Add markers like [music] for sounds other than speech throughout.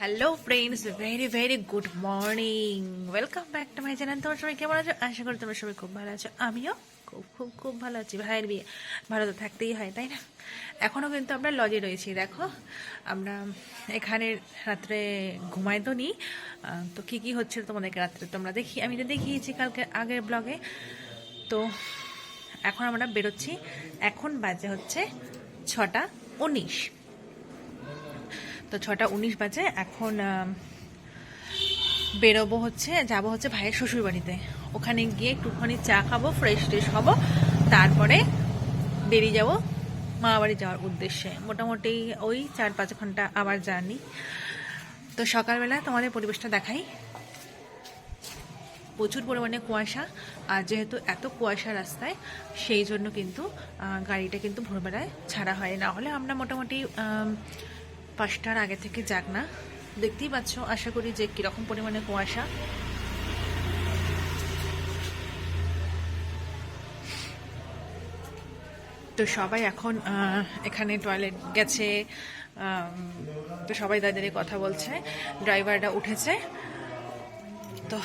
Hello friends very very good morning welcome back to my channel তোমার সবাই কেমন আছো? আশা করি তোমার সবাই খুব ভালো আছো। আমিও খুব খুব খুব ভালো আছি। ভাইয়ের বিয়ে। ভালো তো থাকতেই হয়, তাই না? এখনও কিন্তু আমরা লজে রয়েছি, দেখো। আমরা এখানে রাত্রে ঘুমাই তো নিই তো কী কী হচ্ছিল তোমাদেরকে রাত্রে? তোমরা দেখি আমি তো দেখিয়েছি কালকে আগের ব্লগে তো এখন আমরা বেরোচ্ছি। এখন বাজে হচ্ছে ছটা উনিশ। তো ছটা উনিশ বাজে, এখন বেরোবো হচ্ছে, যাব হচ্ছে ভাইয়ের শ্বশুর বাড়িতে ওখানে গিয়ে একটুখানি চা খাব ফ্রেশ ট্রেশ হব, তারপরে বেরিয়ে যাব মা বাড়ি যাওয়ার উদ্দেশ্যে। মোটামুটি ওই চার পাঁচ ঘণ্টা আবার জার্নি। তো সকালবেলা তোমাদের পরিবেশটা দেখাই। প্রচুর পরিমাণে কুয়াশা, আর যেহেতু এত কুয়াশা রাস্তায়, সেই জন্য কিন্তু গাড়িটা কিন্তু ভোরবেলায় ছাড়া হয়। না হলে আমরা মোটামুটি পাঁচটার আগে থেকে যাক না। দেখতেই পাচ্ছ, আশা করি যে কীরকম পরিমাণে কুয়াশা। তো সবাই এখন এখানে টয়লেট গেছে তো সবাই দাঁড়িয়ে কথা বলছে। ড্রাইভাররা উঠেছে। তো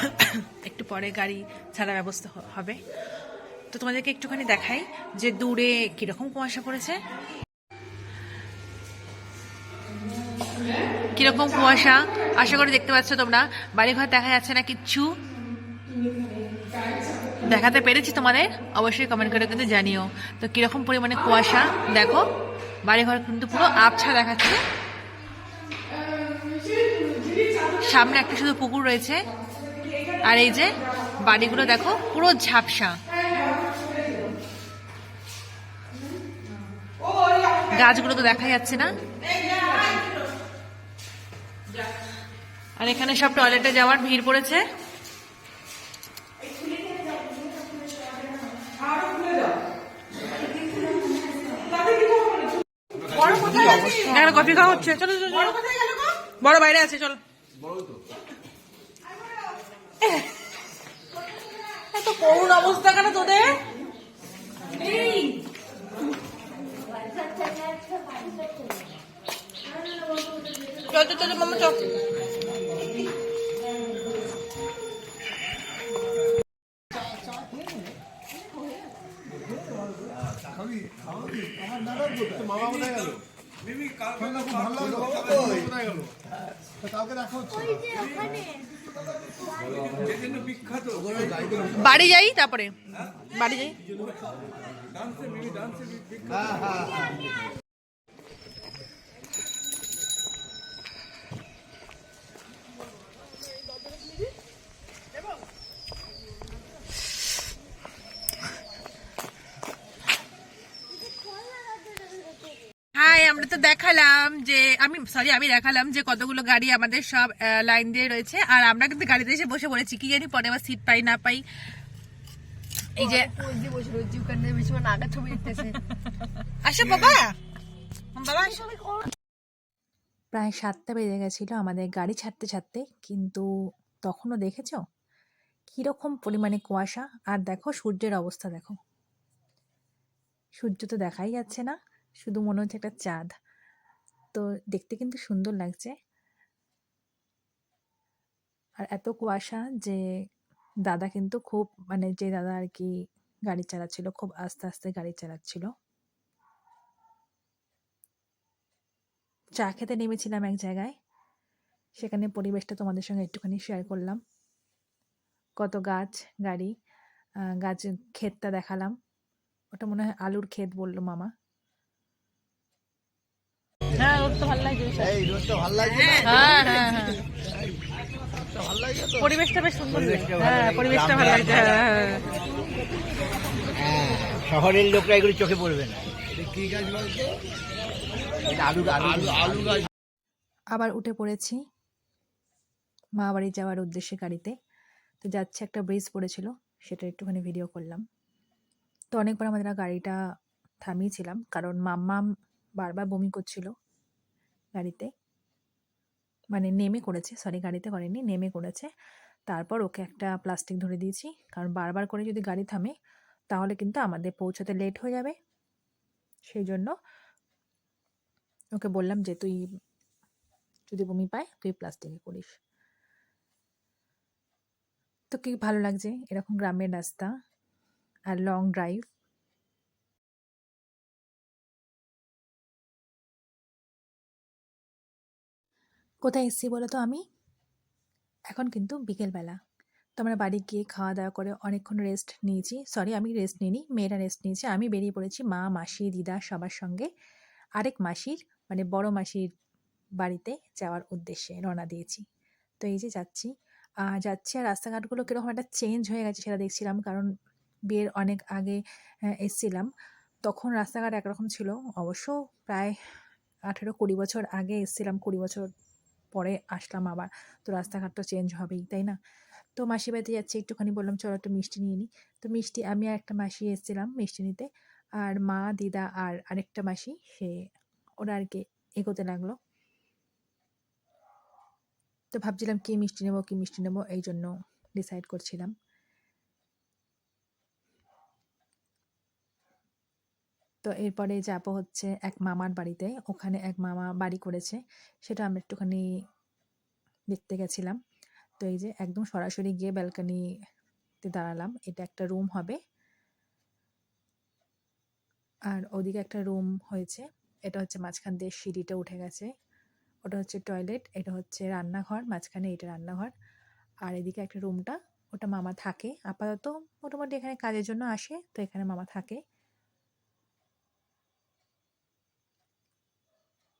[coughs] একটু পরে গাড়ি ছাড়া ব্যবস্থা হবে। তো তোমাদেরকে একটুখানি দেখাই যে দূরে কীরকম কুয়াশা পড়েছে। কীরকম কুয়াশা? আশা করি দেখতে পাচ্ছ তোমরা। বাড়িঘর দেখা যাচ্ছে না কিচ্ছু? দেখাতে পেরেছি তোমাদের? অবশ্যই কমেন্ট করে কিন্তু জানিও। তো কীরকম পরিমাণে কুয়াশা? দেখো, বাড়িঘর কিন্তু পুরো আবছা দেখাচ্ছে। সামনে একটা শুধু পুকুর রয়েছে। আর এই যে বাড়িগুলো দেখো, পুরো ঝাপসা। গাছগুলো তো দেখা যাচ্ছে না। আর এখানে সব টয়লেটে যাওয়ার ভিড় পড়েছে। কফি খাওয়া হচ্ছে। চলো। বড় বাইরে আছে, চলো। এত করুণ অবস্থা কেন তোদের চল চল চল মামা চল কাউকে দেখা হচ্ছে বাড়ি যাই তারপরে। বাড়ি যাই হাই আমরা তো দেখালাম যে আমি সরি আমি দেখালাম যে কতগুলো গাড়ি আমাদের সব লাইন দিয়ে রয়েছে। আর আমরা কিন্তু গাড়িতে এসে বসে পড়েছি। কি জানি পরে আবার সিট পাই না পাই। এই যে পোজ বসে রয়েছে ওখানে বেশি আগা ছবি দেখতেছে। [laughs] আসো বাবা। বাবা প্রায় সাতটা বেজে গেছিল আমাদের গাড়ি ছাড়তে ছাড়তে কিন্তু তখনও দেখেছ? কীরকম পরিমাণে কুয়াশা। আর দেখো সূর্যের অবস্থা দেখো। সূর্য তো দেখাই যাচ্ছে না শুধু মনে হচ্ছে একটা চাঁদ। তো দেখতে কিন্তু সুন্দর লাগছে। আর এত কুয়াশা যে দাদা কিন্তু খুব মানে যে দাদা আর কি গাড়ি চালাচ্ছিল, খুব আস্তে আস্তে গাড়ি চালাচ্ছিল। চা খেতে নেমেছিলাম এক জায়গায়। সেখানে পরিবেশটা তোমাদের সঙ্গে একটুখানি শেয়ার করলাম। কত গাছ, গাড়ি গাছ ক্ষেতটা দেখালাম। ওটা মনে হয় আলুর ক্ষেত বলল মামা। হ্যাঁ ওর তো ভালো লাগছে এই রোদটা ভালো লাগছে হ্যাঁ হ্যাঁ হ্যাঁ। রোদটা ভালো লাগছে তো। পরিবেশটা বেশ সুন্দর। হ্যাঁ পরিবেশটা ভালো লাগছে হ্যাঁ হ্যাঁ হ্যাঁ, শহরের লোকরা এগুলো চোখে পড়বে না। কি গাছ বলতো? আলু আলু আলু আলু গাছ। আবার উঠে পড়েছি মা বাড়ি যাওয়ার উদ্দেশ্যে গাড়িতে। তো যাচ্ছে একটা ব্রিজ পড়েছিল সেটা একটুখানি ভিডিও করলাম। তো অনেকবার আমাদের গাড়িটা থামিয়েছিলাম কারণ মাম্মাম বারবার বমি করছিল। গাড়িতে। মানে নেমে করেছে সরি গাড়িতে করেনি, নেমে করেছে। তারপর ওকে একটা প্লাস্টিক ধরে দিয়েছি। কারণ বারবার করে যদি গাড়ি থামে, তাহলে কিন্তু আমাদের পৌঁছাতে লেট হয়ে যাবে। সেই জন্য ওকে বললাম যে, তুই যদি বমি পায়, তুই প্লাস্টিকে করিস। তো কি ভালো লাগছে, এরকম গ্রামের রাস্তা আর লং ড্রাইভ কোথায় এসেছি বলো তো আমি? এখন কিন্তু বিকেলবেলা। তো আমরা বাড়ি গিয়ে খাওয়া দাওয়া করে অনেকক্ষণ রেস্ট নিয়েছি। সরি আমি রেস্ট নিইনি মেয়েরা রেস্ট নিয়েছে। আমি বেরিয়ে পড়েছি মা মাসি দিদা সবার সঙ্গে। আরেক মাসির মানে বড় মাসির বাড়িতে যাওয়ার উদ্দেশ্যে রওনা দিয়েছি। তো এই যে যাচ্ছি। আহ, যাচ্ছি আর রাস্তাঘাটগুলো কীরকম একটা চেঞ্জ হয়ে গেছে সেটা দেখছিলাম কারণ বিয়ের অনেক আগে এসছিলাম। তখন রাস্তাঘাট একরকম ছিল। অবশ্য প্রায় আঠেরো কুড়ি বছর আগে এসছিলাম কুড়ি বছর পরে আসলাম আবার। তো রাস্তাঘাট তো চেঞ্জ হবেই, তাই না? তো মাসি বাড়িতে যাচ্ছি, একটুখানি বললাম, চলো একটু মিষ্টি নিয়ে নিই তো মিষ্টি, আমি আর একটা মাসি এসেছিলাম মিষ্টি নিতে। আর মা, দিদা আর আরেকটা মাসি, সে, ওরা আর কি এগোতে লাগল। তো ভাবছিলাম কী মিষ্টি নেব, কী মিষ্টি নেব, এই জন্য ডিসাইড করছিলাম। তো এরপরে যাব হচ্ছে এক মামার বাড়িতে। ওখানে এক মামা বাড়ি করেছে। সেটা আমরা একটুখানি দেখতে গেছিলাম। তো এই যে একদম সরাসরি গিয়ে ব্যালকানিতে দাঁড়ালাম। এটা একটা রুম হবে। আর ওদিকে একটা রুম হয়েছে। এটা হচ্ছে মাঝখান দিয়ে সিঁড়িটা উঠে গেছে। ওটা হচ্ছে টয়লেট, এটা হচ্ছে রান্নাঘর, মাঝখানে এটা রান্নাঘর। আর এদিকে একটা রুমটা, ওটা মামা থাকে। আপাতত মোটামুটি এখানে কাজের জন্য আসে, তো এখানে মামা থাকে।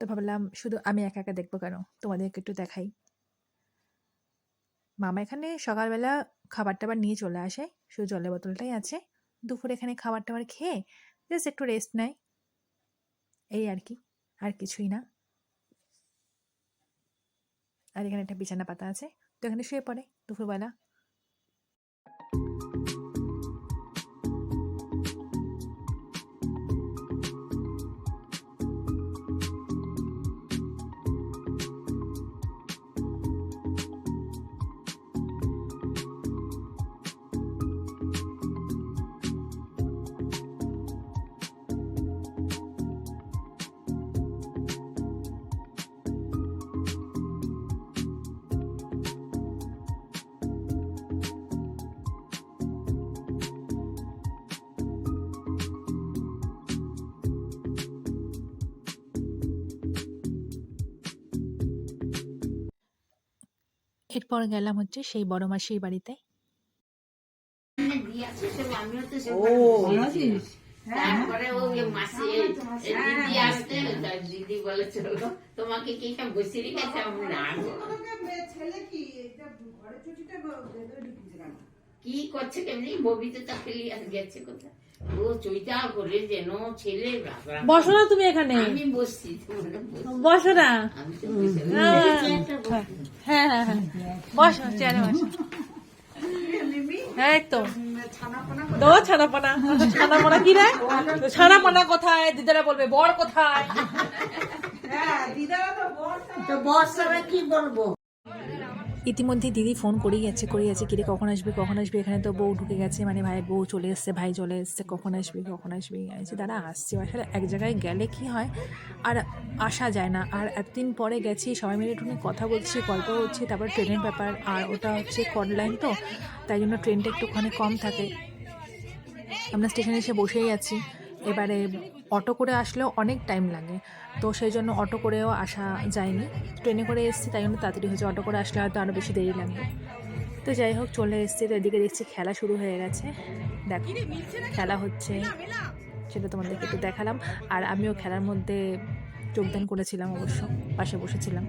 তো ভাবলাম শুধু আমি একা একা দেখব কেন? তোমাদেরকে একটু দেখাই। মামা এখানে সকালবেলা খাবার টাবার নিয়ে চলে আসে। শুধু জলের বোতলটাই আছে। দুপুরে এখানে খাবার টাবার খেয়ে জাস্ট একটু রেস্ট নেয়। এই আর কি, আর কিছুই না। আর এখানে একটা বিছানা পাতা আছে। তো এখানে শুয়ে পড়ে দুপুরবেলা। এরপর গেলাম হচ্ছে সেই বড় মাসির বাড়িতে তারপরে ওই মাসি দিদি আসতে দিদি বলে চলো তোমাকে কি সব বসে রেখেছে আমি না কি করছে কেমনি ববিতে তা ফেলি গেছে কোথায় বসো না তুমি এখানে। আমি বসছি তোমরা বসো। না। তো বসে হ্যাঁ। হ্যাঁ হ্যাঁ বসো চেয়ারে বসো। এই তো ছানাপনা ছানাপনা কি রে? ছানাপনা কোথায়? দিদারা বলবে বর কোথায়? ইতিমধ্যে দিদি ফোন করেই যাচ্ছে করেই যাচ্ছে কিরে কখন আসবি কখন আসবি? এখানে তো বউ ঢুকে গেছে মানে ভাই বউ চলে এসছে ভাই চলে এসছে কখন আসবি কখন আসবি? বলছি, দাঁড়া আসছি। আসলে এক জায়গায় গেলে কি হয় আর আসা যায় না। আর এতদিন পরে গেছি সবাই মিলে একটু কথা বলছি গল্প করছি তারপর ট্রেনের ব্যাপার আর ওটা হচ্ছে কড লাইন তো তাই জন্য ট্রেনটা একটুখানি কম থাকে। আমরা স্টেশনে এসে বসেই আছি। এবারে অটো করে আসলেও অনেক টাইম লাগে। তো সেই জন্য অটো করেও আসা যায়নি। ট্রেনে করে এসেছি, তাই জন্য তাড়াতাড়ি হয়েছে। অটো করে আসলে হয়তো আরও বেশি দেরি লাগবে তো যাই হোক, চলে এসেছি, তো এদিকে দেখছি খেলা শুরু হয়ে গেছে। দেখো, খেলা হচ্ছে সেটা তোমাদেরকে একটু দেখালাম। আর আমিও খেলার মধ্যে যোগদান করেছিলাম অবশ্য, পাশে বসেছিলাম।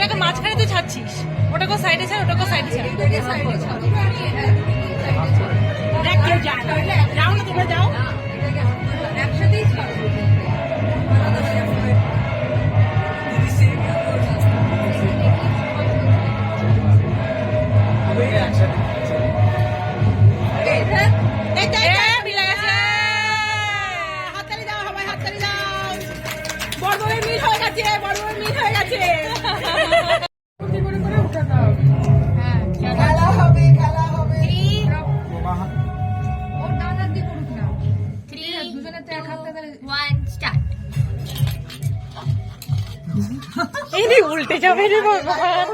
ওটাকে মাঝখানে তুই ছাড়ছিস। ওটাকে সাইডে ছাড় ওটাকে সাইডে ছাড়। দেখ কেউ যায় যাও না তোমরা যাও। তো, মিলে হয়ে গেছে বড়বড়ের মিল হয়ে গেছে। ইনি উল্টে যাবে রে ভগবান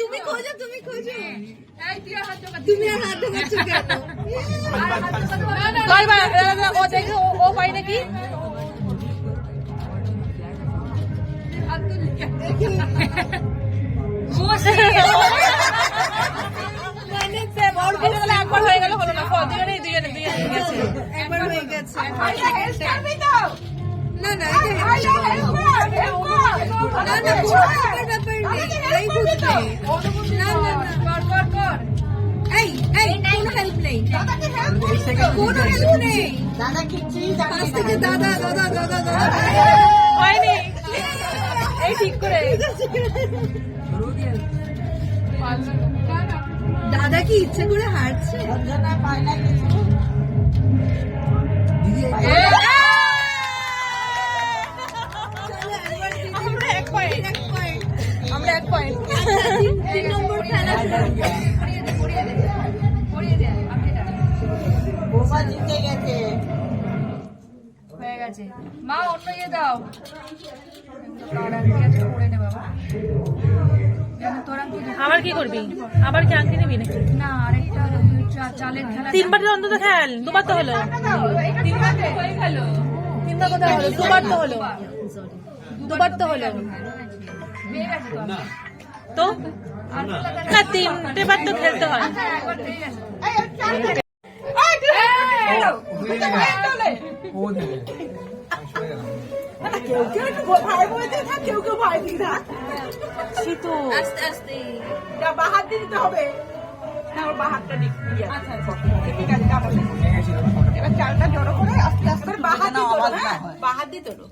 তুমি খোঁজো তুমি খোঁজো তুমি আর হাত দেখাচ্ছ কেন ও দেখে ও- ও পাই নাকি একবার হয়ে গেল হলো না দুজনে দুজনে দুজনে গেছে একবার হয়ে গেছে দাদা দাদা দাদা দাদা হয়নি। এই ঠিক করে। দাদা কি ইচ্ছে করে হারছে? এক পয়েন্ট তিন নম্বর খেলা হয়ে গেছে। মা অন্য ইয়ে দাও। আবার কি করবি? আবার কি আংটি নিবি নাকি? না আরেকটা চালের খেলা তিনবার তো অন্তত খেল। দুবার তো হলো। তিনবার কোথায় হলো। দুবার তো হলো। দুবার তো হলো। তো? তো না তিনটে বার তো খেলতে হয়। একবার পেয়ে গেছে ও আস্তে আস্তে বাহাতে অ্যাক্সিডেন্ট হয়েছিল তো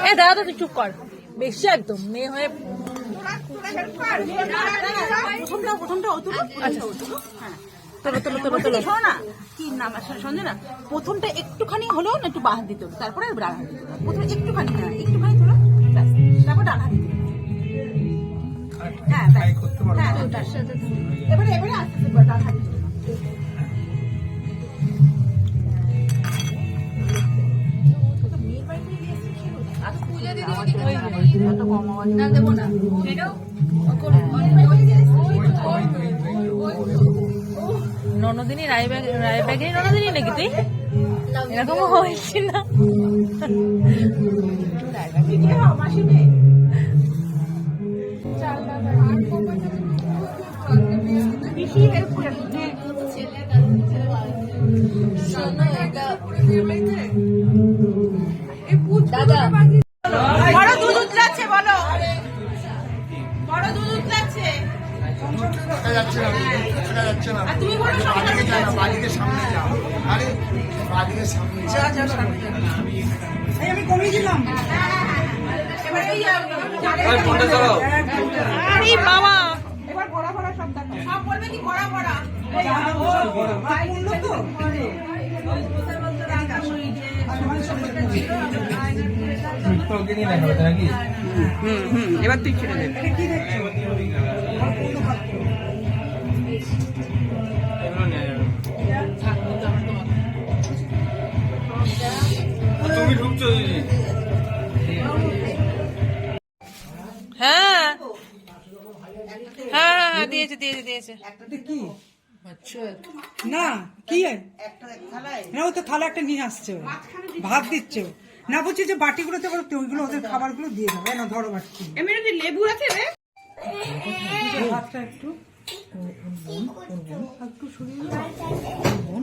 এ দাদা তো তুই চুপ কর বেশি একদম মেয়ে হয়ে প্রথমটা প্রথমটা অত আচ্ছা তোলো তোলো তোলো তোলো শোনো না কি নাম আসলে সঞ্জয় না প্রথমটা একটুখানি হলেও না একটু বাঁ হাত দিতে হবে তারপরে ডান হাত দিতে প্রথমে একটুখানি হ্যাঁ একটুখানি তোলো ব্যাস তারপর ডান হাত দিতে হ্যাঁ হ্যাঁ ওটার সাথে এবারে এবারে আস্তে আস্তে ডান হাত দিতে না দেবো না ননদিনী রায়বাগ রায়বাগেরই ননদিনী নাকি তুই? এরকম হয়েছি না। বড় আরে বাবা। এবার বড়া বড়া সব দেখো সব বলবে কি বড়া বড়া উন্নত হুম হুম এবার তুই ছেড়ে দেবে হ্যাঁ হ্যাঁ দিয়েছে দিয়েছে। কি? না কি না ও তো থালা একটা নিয়ে আসছে ভাত দিচ্ছে না বলছি যে বাটিগুলোতে ওইগুলো ওদের খাবারগুলো দিয়ে দেবে না ধরো বাটি। এমনি যদি লেবু আছে রে। ভাতটা একটু একটু সরিয়ে দাও। বোন। এই বোন, বোন।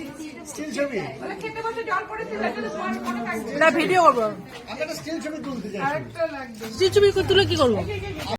ছবি। তুলতে স্টিল ছবি স্টিল ছবি না ভিডিও করব। আমি একটা স্টিল ছবি তুলতে চাই তুলে কি করব?